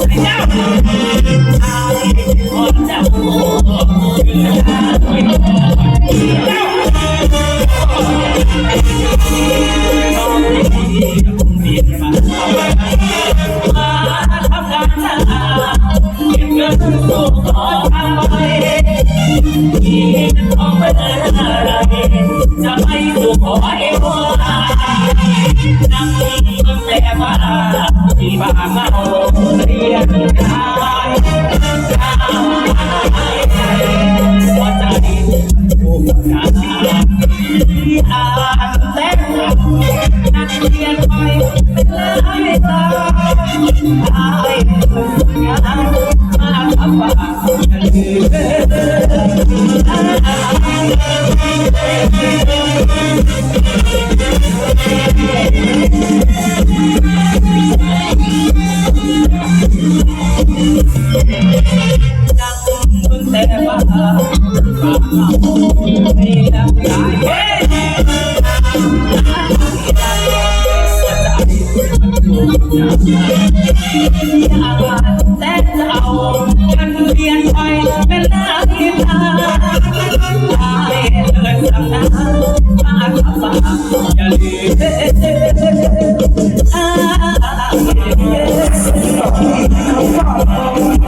จเจ้าอายขอเจ้าคือหน้าที่เจ้าน้อง เล่ามาที่บ้านเรางไปที่ออกมาอะไรจะไม่ถูกขอให้ว่านั่งตั้งแต่มาที่บานเมาเรียนได้หัวใจถูกกันที่อ่านแต่นักเรียนไปเป็นลายตาอายงานมาทำบ้านอย่า เ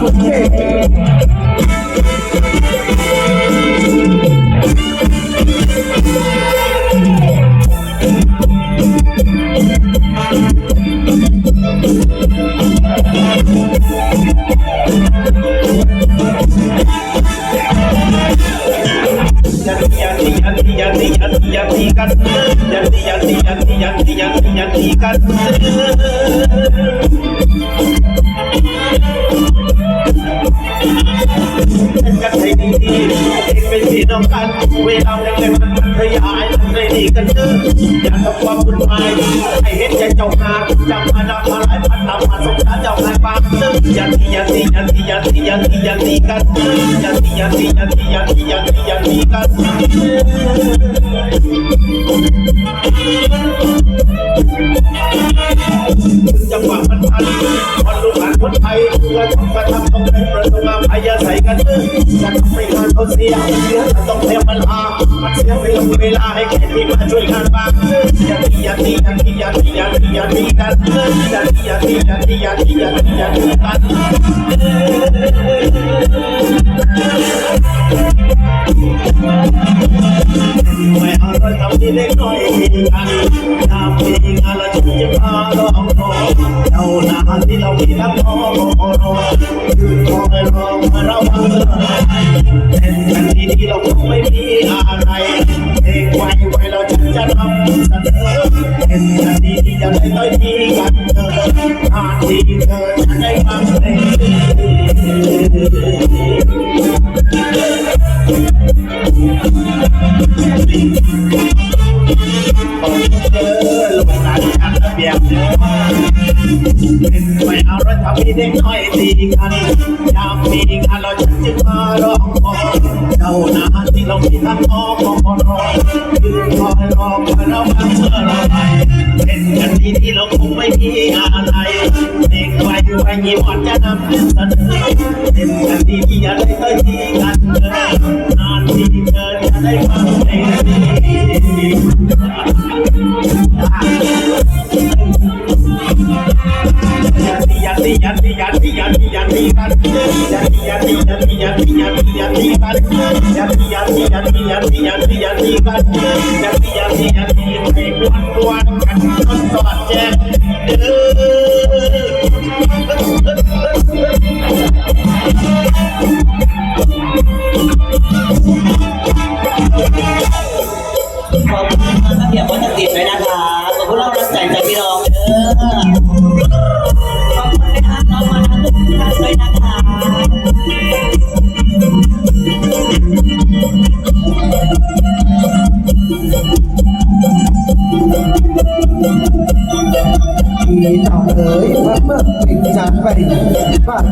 รี เป็นพี่น้องกันเวลาเล็กๆมันขยายให้ดีกันเด้ออย่าทำความวุ่นวายให้เห็นใจเจ้านาจำมาดำมาหลายพันตามมาสงสารเจ้านายบางเด้อยันยันยันยันยันยันกันยันยันยันยันยันยันกัน จังหวะมันทันคนลูกหลานคนไทยและต้องกระทำต้องเป็นประตูมาพยาใส่กันดื้อจะทำให้งานเขาเสียเสียต้องเสียมันอามันเสียเวลาเวลาให้แค่ที่มาช่วยงานบ้างอย่าตีอย่าตีอย่าตีอย่าตีอย่าตีอย่าตีกันอย่าตีอย่าตีอย่าตีอย่าตีอย่าตีอย่าตีกันไม่เอาเราทำที่เล็กน้อยกันทำที่งานละจุดจะพาเราเอาทองเจ้านาที่เรามีทั้งทองคือทองให้เราเราเมื่อเป็นทันทีที่เราคงไม่มีอะไรเองไว้ไว้เราจะจะทำเสนอเป็นทันทีที่จะได้ต้อยที่กันเธอหากที่เธอจะได้ฟังเพลง เป็นไม่เอารถทำให้เด็กน้อยตีกันยามตีกันเราฉันจึงมาร้องขอเจ้าหน้าที่เรามีทั้งออกมรอยืนคอยรอคอยเรามาเมื่อเราไปเป็นกันที่ที่เราคงไม่มีอะไรเด็กวัยวัยยี่วันจะนำเสนอเป็นกันที่ที่อย่าได้ต้อยทีกันเออนานที่เกินใจได้ฟังเพลงนี้ ขอบคุณมากครับเดี๋ยวว่าจะติดไว้นะคะขอบ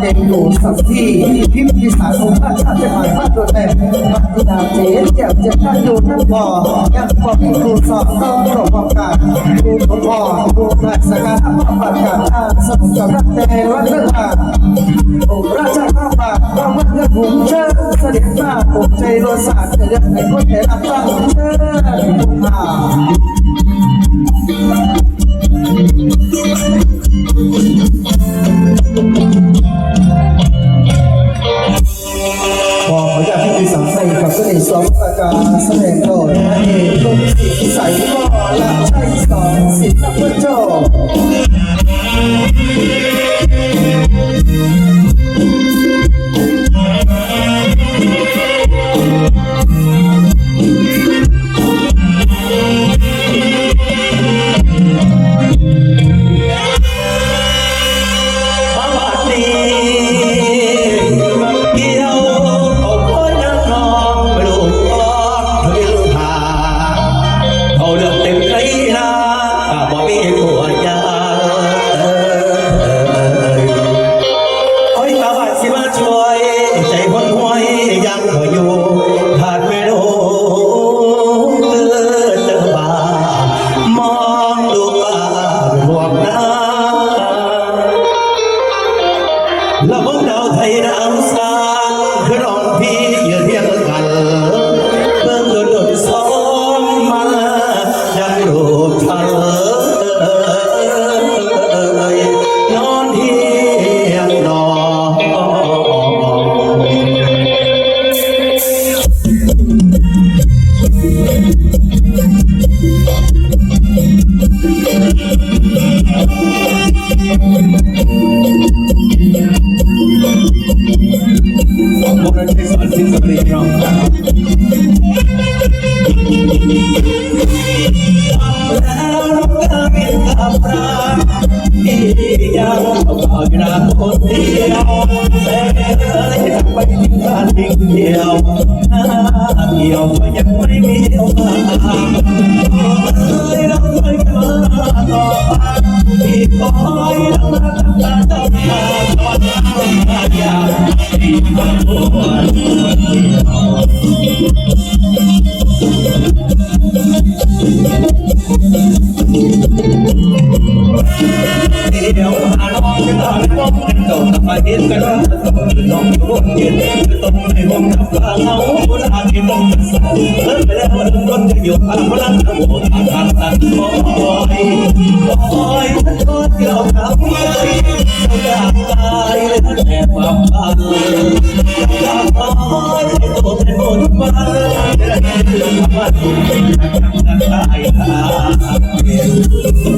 เด่นอยู่สักที่พิมพิสารของข้าชาติจะหมายพระตัวแต่พระธิดาเจ๊เจ็บเจ็บท่าอยู่นั่งบ่อยังบ่มีครูสอนต้องรบประกาศครูพ่อครูพระสกัดประกาศทางสมุทรรัตแต่วัดเรื่ององค์ราชาข้าป่าว่าวัดเรื่องหุงเชิญเสด็จมาปกใจโลสาเกิดในคนแต่ละฟังเชิญทุกข่า เดียวเกี่ยวก็ยังไม่มีเดียวมาเลยรักไม่มาต่อไปที่คอยรักรักรักรักมาตอนมาอยากที่มาปวด เดี๋ยวหาน้องจะตามน้องกันเก่าทำไมเห็นกันว่าน้องร่วมเย็นตรงในห้องน้ำตาเขาโบราที่ต้องสั่งเลิกไปแล้วมันต้นจะอยู่ทางพลังทั้งหมดทางทางตันคอยคอยทอดเกี่ยวกับใจเราอยากตายเลยแต่ความฝันอยากตายให้ตัวเป็นคนบ้าจะได้เรื่องว่าถูกเป็นทางตาย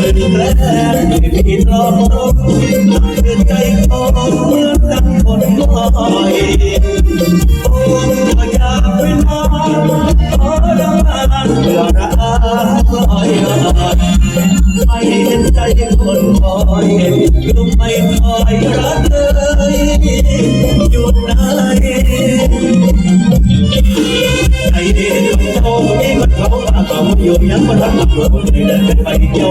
เป็นแรงไม่มีรอบรบเป็นใจโตเหมือนดังคนลอยโอ้ก็อยากไปนอนขอดังนั้นเพื่อรักลอยไม่เห็นใจคนคอยลุกไม่คอยรักเลยอยู่ไหนใจเด็กของเขาเองมันเขาปากเขาอยู่ยังมันรักเราเลยเดินไปเที่ยว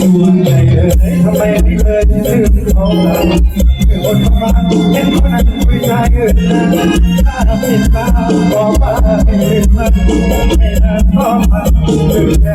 ดวงใจเอทำไมไม่เคยืมของเรเข้าคนนั้นคุยใจเอ่ยถ้าทำเาบอกว่าเไม่นานพอาลืมแค่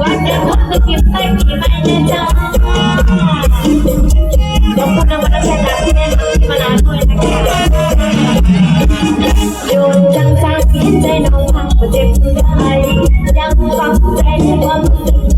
ว่าจะพบกับยิ้มไปมีไหมเนี่ยจ้าขอบคุณนะวันนั้นแค่การที่แม่ทำที่มานานด้วยนะคะโยนจังจังที่ใจน้องพังมาเจ็บใจยังฟังใจในความรู้สึก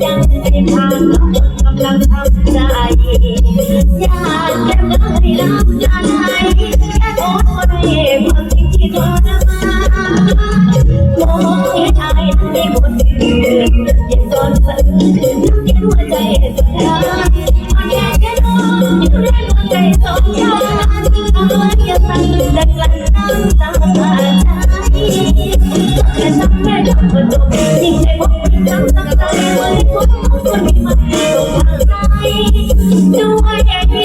อยากจะได้รับการ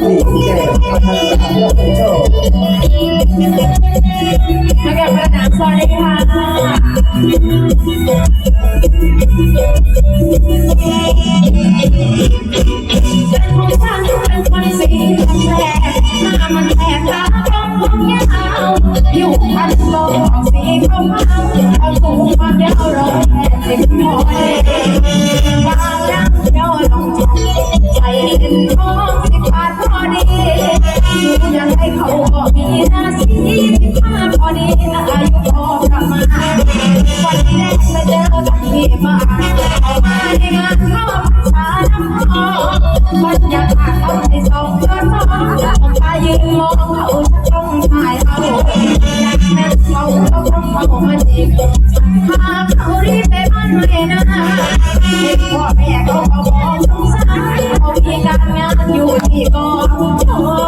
ปีแก่ประธานสภาและผู้ชมนักการประดามสวัสดีค่ะเป็นผู้สร้างเป็นคนสีแดงหน้ามันแตกตาต้องผมยาวผิวพันโลกสีขาวเอาสูงความยาวร้อยแปดสิบหน่อยบางร่างย่อลงใจเห็นท้อง เขาก็มีหน้าสีสิบห้าพอดีอายุพอประมาณวันแรกมาเจอกันที่บ้านเอามาในงานรอบชาน้ำหอมบรรยากาศเขาให้สองยอดมองตายืนมองเขาจะต้องถ่ายเอาจากนั้เขาเขาต้องเขามาจีบพาเขารีบไปบ้านใหม่นะเด็กพ่อแม่เขาก็บอกสงสารเขามีการงานอยู่ที่กอง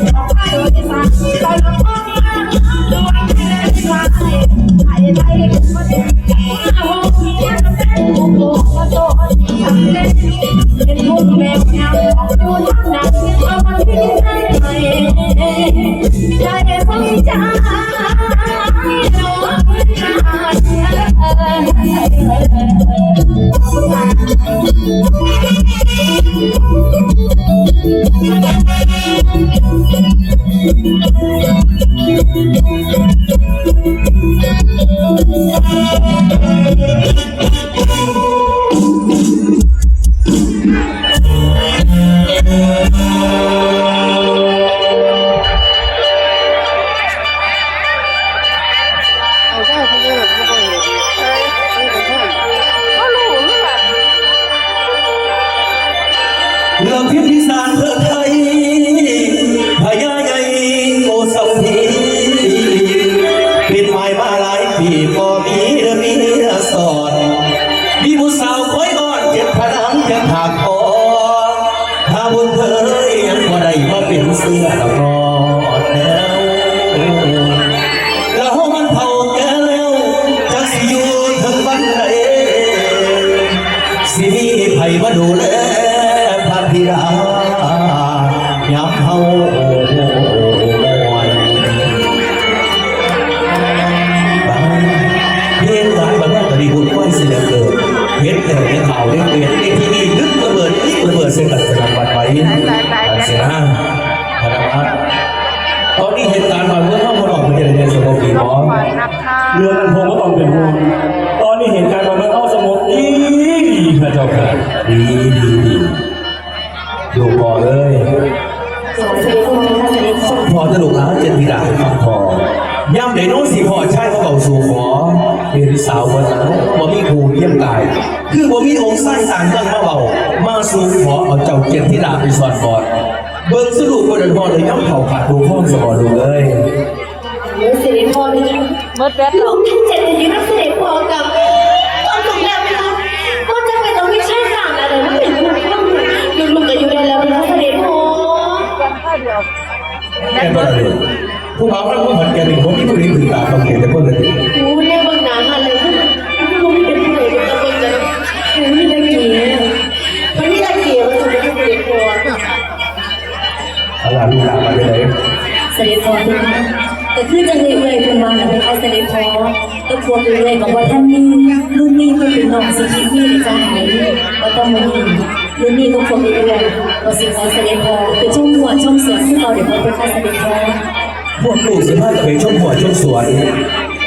ไอ้ Thank you. บุญเธอยังบ่ได้มาเป็นเสื้อละกอดแล้วแล้วมันเผาแก่แล้วจักสิอยู่ถึงวันไหนสิมีไผมาดูแล มอเรือนั้นคงก็ต้องเป็นห่วงตอนนี้เหตุการณ์มันเข้าสมองดีดีพระเจ้าค่ะดีดีดีอยู่ก่อนเลยสวัสดีคุณค่ะสวัสดีคุณพอจะลูกหลานเจ็ดพิดาให้ฟังพอย่ำเดโน้สีพอใช่เขาเก่าสู่ขอเป็นสาวคนนั้นบ่มีครูเยี่ยมกาย คือบ่มีองค์สร้างต่างกันมาเบามาสู่ขอเอาเจ้าเจ็ดพิดาไปสอนก่อนเบิ่งสรุปก็เดินพอเลยย่ำเข่าขาดดูห้องสอนดูเลย เดี๋ยวสิริพรเมื่อแป๊บหลงท่านเจ็ดอยู่นักเสด็จพอกับตอนถูกแล้วไหมคะก็จะไปตรงที่ใช่ต่งอะไรนั่นเป็นคนข้างลุงลุงก็อยู่ได้แล้วนะเสด็จพอแม่ก็เลยผู้บ่าวทั้งผู้ผันแกเป็นคนที่ผู้นี้ถือตาเขาเขียนแต่คนละทีหูเนี่ยบางหนาหันเลยคือลุงเป็นผู้ใหญ่เป็นตะวันเลยหูนี่ตะเกียมันนี่ตะเกียมันถูกเป็นเสด็จพอเอาล่ะลูกหลานมาเลยเสด็จพ่อ ที่แต่คือจะเลยเลยคุณมาแต่ไม่เอาเสด็จพ่อก็พวรเรื่อยๆบอกว่าท่านนี่รุ่นนี้ก็เป็นน้องสิคิดนี่จะหายก็ต้องมาดีรุ่นนี้ก็ควรเรื่อยๆว่าสิ่งของเสด็จพอเป็นช่องหัวช่องสวนที่เราเดี๋ยวเราไปค่าเสด็จพอพวกลูกสิพาจะไปช่องหัวช่องสวน